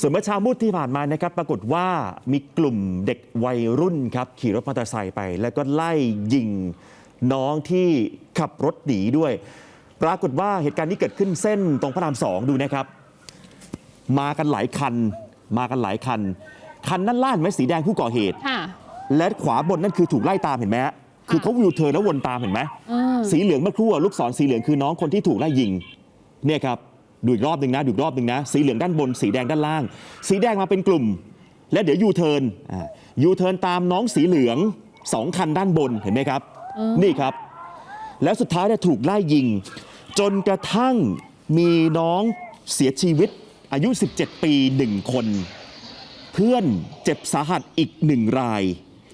ส่วนเมื่อเช้ามืดที่ผ่านมานะครับปรากฏว่ามีกลุ่มเด็กวัยรุ่นครับขี่รถมอเตอร์ไซค์ไป แล้วก็ไล่ยิงน้องที่ขับรถหนีด้วย ปรากฏว่าเหตุการณ์นี้เกิดขึ้นเส้นตรงพระรามสองดูนะครับ มากันหลายคัน มากันหลายคัน คันนั้นล่าเห็นไหมสีแดงผู้ก่อเหตุ ค่ะและขวาบนนั่นคือถูกไล่ตามเห็นไหมฮะคือเขาวิวเทิร์นแล้ววนตามเห็นไหม อืม สีเหลืองเมื่อครู่อะลูกศรสีเหลืองคือน้องคนที่ถูกไล่ยิง เนี่ยครับ ดูอีกรอบหนึ่งนะดูอีกรอบหนึ่งนะ สีเหลืองด้านบน สีแดงด้านล่าง สีแดงมาเป็นกลุ่ม และเดี๋ยวยูเทิร์นยูเทิร์นตามน้องสีเหลืองสองคันด้านบนเห็นไหมครับ นี่ครับ แล้วสุดท้ายเนี่ยถูกไล่ยิง จนกระทั่งมีน้องเสียชีวิตอายุ 17 ปีหนึ่งคน เพื่อนเจ็บสาหัสอีกหนึ่งราย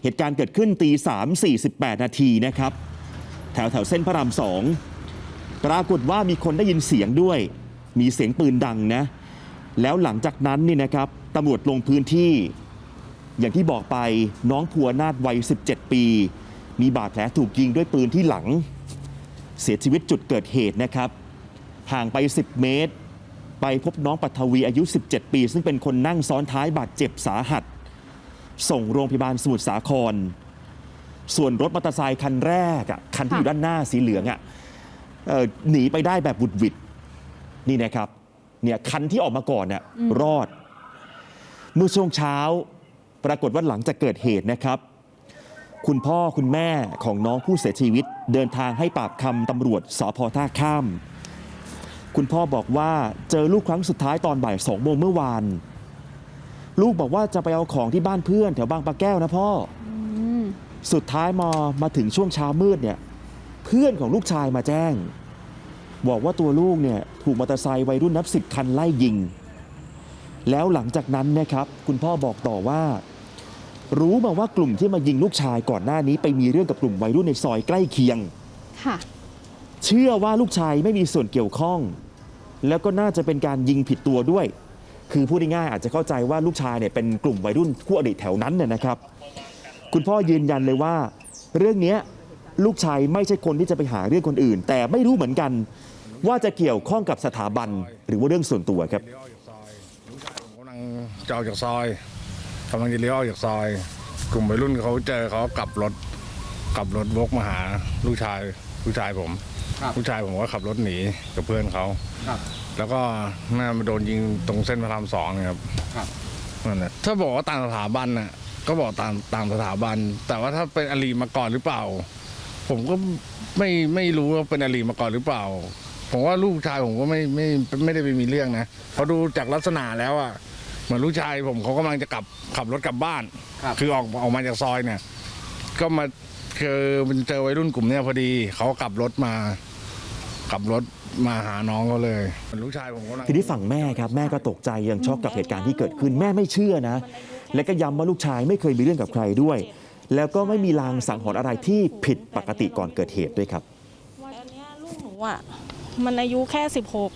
เหตุการณ์เกิดขึ้นตี 3 48 นาทีนะครับ แถวแถวเส้นพระรามสองปรากฏว่ามีคนได้ยินเสียงด้วย มีเสียงปืนดังนะ แล้วหลังจากนั้นนี่นะครับตำรวจลงพื้นที่ อย่างที่บอกไปน้องพัวนาดวัย 17 ปี มีบาดแผลถูกยิงด้วยปืนที่หลัง เสียชีวิตจุดเกิดเหตุนะครับ ห่างไป 10 เมตร ไปพบน้องปัทวีอายุ 17 ปี ซึ่งเป็นคนนั่งซ้อนท้ายบาดเจ็บสาหัส ส่งโรงพยาบาลสมุทรสาคร ส่วนรถมอเตอร์ไซค์คันแรกอะคันที่อยู่ด้านหน้าสีเหลืองอะเอ่อหนีไปได้แบบบุดวิด นี่นะครับเนี่ยคันที่ออกมาก่อนเนี่ยรอด เมื่อช่วงเช้าปรากฏว่าหลังจากเกิดเหตุนะครับ คุณพ่อคุณแม่ของน้องผู้เสียชีวิต เดินทางให้ปากคำตำรวจสพท่าข้าม คุณพ่อบอกว่าเจอลูกครั้งสุดท้ายตอนบ่ายสองโมงเมื่อวาน ลูกบอกว่าจะไปเอาของที่บ้านเพื่อนแถวบางปะแก้วนะพ่ออสุดท้ายมามาถึงช่วงเช้ามืดเนี่ย เพื่อนของลูกชายมาแจ้ง บอกว่าตัวลูกเนี่ยถูกมอเตอร์ไซค์วัยรุ่นนับสิบคันไล่ยิง แล้วหลังจากนั้นนะครับคุณพ่อบอกต่อว่า รู้มาว่ากลุ่มที่มายิงลูกชายก่อนหน้านี้ไปมีเรื่องกับกลุ่มวัยรุ่นในซอยใกล้เคียง ค่ะ เชื่อว่าลูกชายไม่มีส่วนเกี่ยวข้อง แล้วก็น่าจะเป็นการยิงผิดตัวด้วย คือพูดง่ายๆอาจจะเข้าใจว่าลูกชายเนี่ยเป็นกลุ่มวัยรุ่นคู่อริแถวนั้นเนี่ยนะครับ คุณพ่อยืนยันเลยว่า เรื่องเนี้ยลูกชายไม่ใช่คนที่จะไปหาเรื่องคนอื่น แต่ไม่รู้เหมือนกัน ว่าจะเกี่ยวข้องกับสถาบันหรือว่าเรื่องส่วนตัวครับเลี้ยวออกจากซอยลูกชายผมกำลังจะออกจากซอยกำลังจะเลี้ยวออกจากซอย กลุ่มวัยรุ่นเขาเจอเขากลับรถกลับรถวกมาหาลูกชายลูกชายผมครับลูกชายผมก็ขับรถหนีกับเพื่อนเขาครับแล้วก็น่ามาโดนยิงตรงเส้นพระรามสองนะครับครับนั่นแหละถ้าบอกว่าต่างสถาบันน่ะก็บอกต่างต่างสถาบัน แต่ว่าถ้าเป็นอลีมาก่อนหรือเปล่า ผมก็ไม่ไม่รู้ว่าเป็นอลีมาก่อนหรือเปล่า ผมว่าลูกชายผมก็ไม่ไม่ไม่ได้ไปมีเรื่องนะเพราะดูจากลักษณะแล้วอะเหมือนลูกชายผมเขากำลังจะกลับขับรถกลับบ้าน ครับอออกออกมาจากซอยเนี่ย ก็มาคือมันเจอวัยรุ่นกลุ่มเนี้ยพอดีเขากลับรถมาขับรถมาหาน้องเขาเลยลูกชายผมก็นั่งทีนี้ฝั่งแม่ครับแม่ก็ตกใจยังช็อกกับเหตุการณ์ที่เกิดขึ้น แม่ไม่เชื่อนะ และก็ย้ำว่าลูกชายไม่เคยมีเรื่องกับใครด้วย แล้วก็ไม่มีลางสังหรณ์อะไรที่ผิดปกติก่อนเกิดเหตุด้วยครับอันเนี้ยลูกหนูอะ มันอายุแค่สิบหก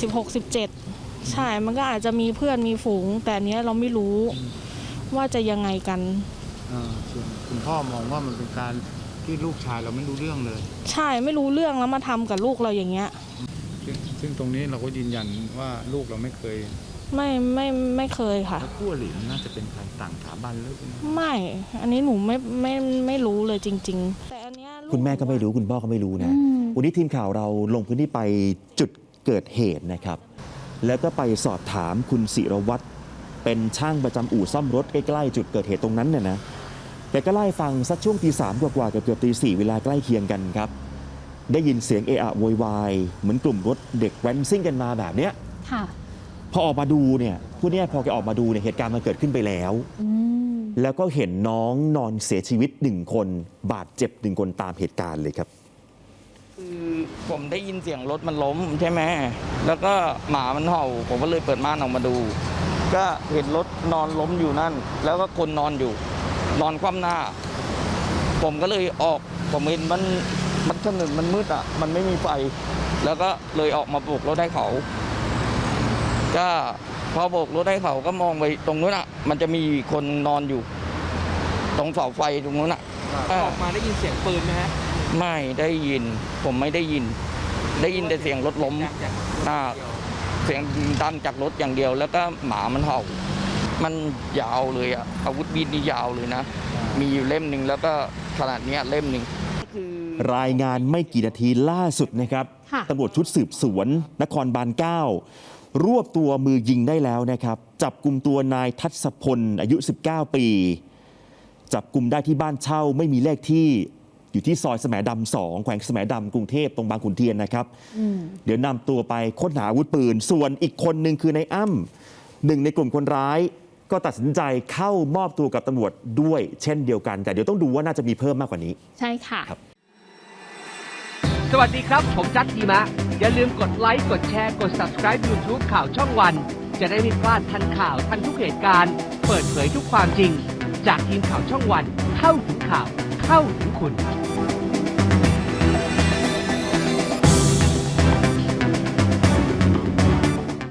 สิบหกสิบเจ็ดใช่ มันก็อาจจะมีเพื่อนมีฝูง แต่อันเนี้ยเราไม่รู้ว่าจะยังไงกันอ่าส่วนคุณพ่อมองว่ามันเป็นการที่ลูกชายเราไม่รู้เรื่องเลย ใช่ไม่รู้เรื่องแล้วมาทำกับลูกเราอย่างเงี้ยซึ่งซึ่งตรงนี้เราก็ยืนยันว่าลูกเราไม่เคย ไม่ไม่ไม่เคยค่ะแล้วคู่อริมันน่าจะเป็นใครต่างสถาบันหรือเป็นไม่ อันนี้หนูไม่ไม่ไม่รู้เลยจริง ๆ แต่อันเนี้ยลูคุณแม่ก็ไม่รู้คุณพ่อก็ไม่รู้นะ วันนี้ทีมข่าวเราลงพื้นที่ไปจุดเกิดเหตุนะครับ แล้วก็ไปสอบถามคุณศิรวัตรเป็นช่างประจำอู่ซ่อมรถใกล้ๆจุดเกิดเหตุตรงนั้นเนี่ยนะแกก็ไล่าให้ฟังสักช่วงตีสามกว่าๆเกือบเกือบตีสี่เวลาใกล้เคียงกันครับ ได้ยินเสียงเอะอะโวยวายเหมือนกลุ่มรถเด็กแว้นซิ่งกันมาแบบเนี้ยค่ะพอออกมาดูเนี่ยผู้เนี้ยพอแกออกมาดูเนี่ยเหตุการณ์มันเกิดขึ้นไปแล้วอืมแล้วก็เห็นน้องนอนเสียชีวิตหนึ่งคน บาดเจ็บหนึ่งคนตามเหตุการณ์เลยครับ คือผมได้ยินเสียงรถมันล้มใช่ไหมแล้วก็หมามันเห่า ผมก็เลยเปิดม่านออกมาดู ก็เห็นรถนอนล้มอยู่นั่น แล้วก็คนนอนอยู่ นอนคว่ำหน้า ผมก็เลยออก ผมเห็นมันมันถนนมันมืดอะ มันไม่มีไฟ แล้วก็เลยออกมาโบกรถให้เขา ก็พอโบกรถให้เขาก็มองไปตรงนู้นอะ มันจะมีคนนอนอยู่ ตรงเสาไฟตรงนู้นอะ ออกมาได้ยินเสียงปืนไหมฮะ ไม่ได้ยิน ผมไม่ได้ยิน ได้ยินแต่เสียงรถล้มจากจากอ่าเสียงดังจากรถอย่างเดียว แล้วก็หมามันเห่า มันยาวเลยอะอาวุธมีดนี่ยาวเลยนะ มีอยู่เล่มหนึ่งแล้วก็ขนาดเนี้ยเล่มหนึ่งรายงานไม่กี่นาทีล่าสุดนะครับค่ะตำรวจชุดสืบสวน นครบาล9รวบตัวมือยิงได้แล้วนะครับ จับกลุ่มตัวนายทัศพลอายุ 19 ปี จับกลุ่มได้ที่บ้านเช่าไม่มีเลขที่ อยู่ที่ซอยแสมดำสองแขวงแสมดำกรุงเทพตรงบางขุนเทียนนะครับเดี๋ยวนำตัวไปค้นหาอาวุธปืน ส่วนอีกคนหนึ่งคือในายอ้ำหนึ่งในกลุ่มคนร้ายก็ตัดสินใจเข้ามอบตัวกับตำรวจด้วยเช่นเดียวกัน แต่เดี๋ยวต้องดูว่าน่าจะมีเพิ่มมากกว่านี้ ใช่ค่ะครับสวัสดีครับ ผมจัดทีมะ อย่าลืมกดไลค์ กดแชร์ กด subscribe YouTube ข่าวช่องวัน จะได้ไม่พลาดทันข่าวทันทุกเหตุการณ์ เปิดเผยทุกความจริง จากทีมข่าวช่องวันเข้าถึงข่าว เข้าถึงคุณ